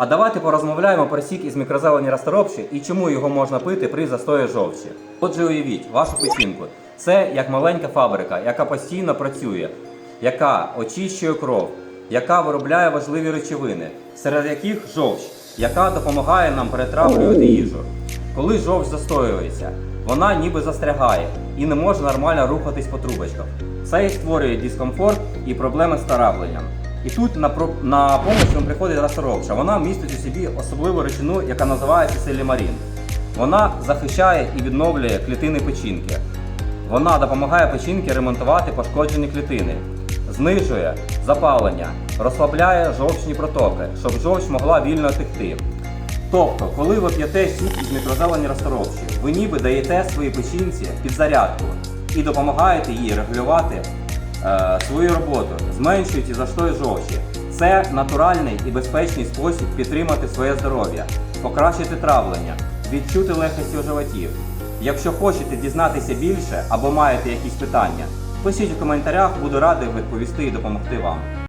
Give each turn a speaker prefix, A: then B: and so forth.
A: А давайте порозмовляємо про сік із мікрозелені розторопші і чому його можна пити при застої жовчі. Отже, уявіть вашу печінку. Це як маленька фабрика, яка постійно працює, яка очищує кров, яка виробляє важливі речовини, серед яких жовч, яка допомагає нам перетравлювати їжу. Коли жовч застоюється, вона ніби застрягає і не може нормально рухатись по трубочках. Це і створює дискомфорт і проблеми з травленням. І тут на, на помощь вам приходить расторопша. Вона містить у собі особливу речовину, яка називається селімарін. Вона захищає і відновлює клітини печінки. Вона допомагає печінки ремонтувати пошкоджені клітини, знижує запалення, розслабляє жовчні протоки, щоб жовч могла вільно текти. Тобто, коли ви п'єте сік із мікрозелені розторопші, ви ніби даєте своїй печінці підзарядку і допомагаєте їй регулювати свою роботу, зменшуєте застой жовчі. Це натуральний і безпечний спосіб підтримати своє здоров'я, покращити травлення, відчути легкості у животів. Якщо хочете дізнатися більше або маєте якісь питання, пишіть у коментарях, буду радий відповісти і допомогти вам.